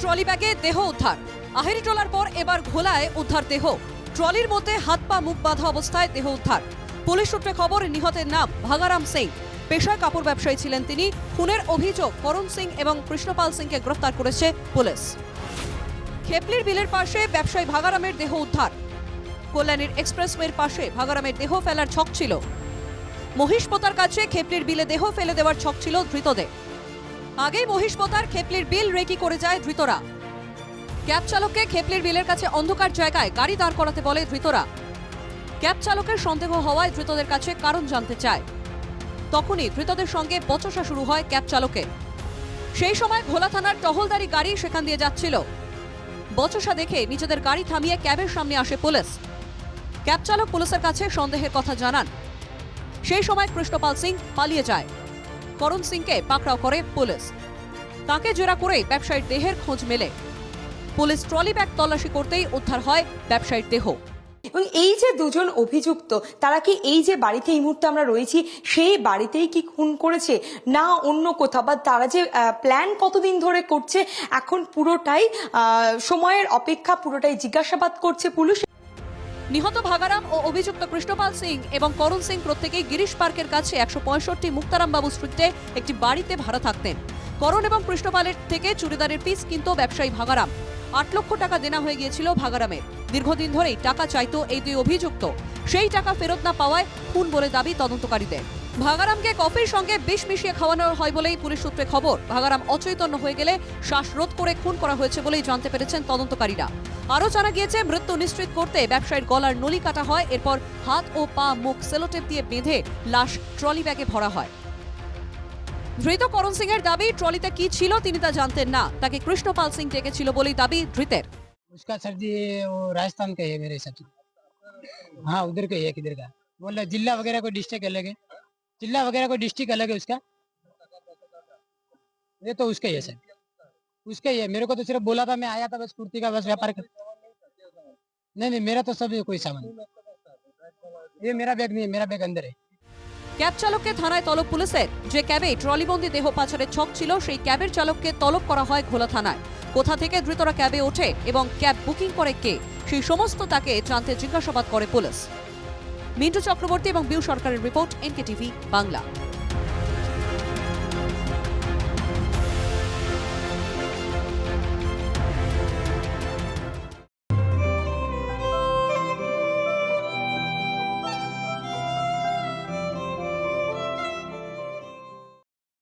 Trolley ব্যাগে দেহ উদ্ধার। আহেরি ট্রলার পর এবার ঘোলায় উদ্ধার দেহ। ট্রলির মধ্যে হাত পা মুখ বাঁধা অবস্থায় দেহ উদ্ধার। পুলিশ সূত্রে খবর, নিহতের নাম ভাগারাম সিং। পেশায় কাপড় ব্যবসায়ী ছিলেন তিনি। খুনের অভিযোগ করণ সিং এবং কৃষ্ণপাল সিংকে গ্রেফতার করেছে পুলিশ। খেপলির বিলের পাশে ব্যবসায়ী ভাগারামের দেহ উদ্ধার। কল্যাণীর এক্সপ্রেসওয়ের পাশে ভাগারামের দেহ ফেলার ছক ছিল। মহিষপোতার কাছে খেপলির বিলে দেহ ফেলে দেওয়ার ছক ছিল ধৃতদের। আগেই মহিষপোতার খেপলির বিল রেকি করে যায় ধৃতরা। ক্যাব চালককে খেপলির বিলের কাছে অন্ধকার জায়গায় গাড়ি দাঁড় করাতে বলে ধৃতরা। ক্যাব চালকের সন্দেহ হওয়ায় ধৃতদের কাছে কারণ জানতে চায়। তখনই ধৃতদের সঙ্গে বচসা শুরু হয় ক্যাব চালকের সেই সময় ঘোলা থানার টহলদারি গাড়ি সেখান দিয়ে যাচ্ছিল। বচসা দেখে নিজেদের গাড়ি থামিয়ে ক্যাবের সামনে আসে পুলিশ। ক্যাব চালক পুলিশের কাছে সন্দেহের কথা জানান। সেই সময় কৃষ্ণপাল সিং পালিয়ে যায়। করণ সিংকে পাকড়াও করে পুলিশ। তাকে জেরা করেই ব্যবসায়ীর দেহের খোঁজ মেলে। পুলিশ ট্রলি ব্যাগ তল্লাশি করতেই উদ্ধার হয় ব্যবসায়ীর দেহ। এবং এই যে দুজন অভিযুক্ত, তারা কি এই যে বাড়িতে এই মুহূর্তে আমরা রয়েছি, সেই বাড়িতেই কি খুন করেছে, না অন্য কোথাও? বা তারা যে প্ল্যান কতদিন ধরে করছে, এখন পুরোটাই সময়ের অপেক্ষা, পুরোটাই জিজ্ঞাসাবাদ করছে পুলিশ। নিহত ভাগারাম ও অভিযুক্ত কৃষ্ণপাল সিং এবং করণ সিং প্রত্যেকেই গিরিশ পার্কের কাছে একশো পঁয়ষট্টি মুক্তারামবাবু স্ট্রিটে একটি বাড়িতে ভাড়া থাকতেন। করণ এবং কৃষ্ণপালের থেকে চুড়িদারের পিস কিনত ব্যবসায়ী ভাগারাম। আট লক্ষ টাকা দেনা হয়ে গিয়েছিল ভাগারামের। দীর্ঘদিন ধরেই টাকা চাইতো এই দুই অভিযুক্ত। সেই টাকা ফেরত না পাওয়ায় খুন বলে দাবি তদন্তকারীদের। ভাগারামকে কফির সঙ্গে বিষ মিশিয়ে খাওয়ানো হয় বলেই পুলিশ সূত্রে খবর ভাগারাম অচৈতন্য হয়ে গেলে শ্বাসরোধ করে খুন করা হয়েছে বলেই জানতে পেরেছেন তদন্তকারীরা আরও জানা গিয়েছে মৃত্যু নিশ্চিত করতে ব্যবসায়ীর গলার নলি কাটা হয় এরপর হাত ও পা মুখ সেলোটেপ দিয়ে বেঁধে লাশ ট্রলি ব্যাগে ভরা হয় ধৃত করণ সিং এর দাবি ট্রলিতে কি ছিল তিনি তা জানতেন না তাকে কৃষ্ণপাল সিং ডেকেছিল বলেই দাবি ধৃতের उसका सर जी वो राजस्थान का ही है मेरे हिसाब से हाँ उधर का ही है किधर का बोल रहा जिला वगैरह कोई डिस्ट्रिक्ट अलग है जिला वगैरह कोई डिस्ट्रिक्ट अलग है उसका ये तो उसका ही है सर उसका ही है मेरे को तो सिर्फ बोला था मैं आया था बस कुर्ती का बस व्यापार कर नहीं नहीं मेरा तो सब कोई सामान ये मेरा बैग नहीं है मेरा बैग अंदर है ক্যাব চালককে থানায় তলব পুলিশের যে ক্যাবে ট্রলিবন্দি দেহ পাচারের ছক ছিল সেই ক্যাবের চালককে তলব করা হয় ঘোলা থানায় কোথা থেকে ধৃতরা ক্যাবে ওঠে এবং ক্যাব বুকিং করে কে সেই সমস্ত তাকে জানতে জিজ্ঞাসাবাদ করে পুলিশ মিন্টু চক্রবর্তী এবং বিউ সরকারের রিপোর্ট এনকে টিভি বাংলা।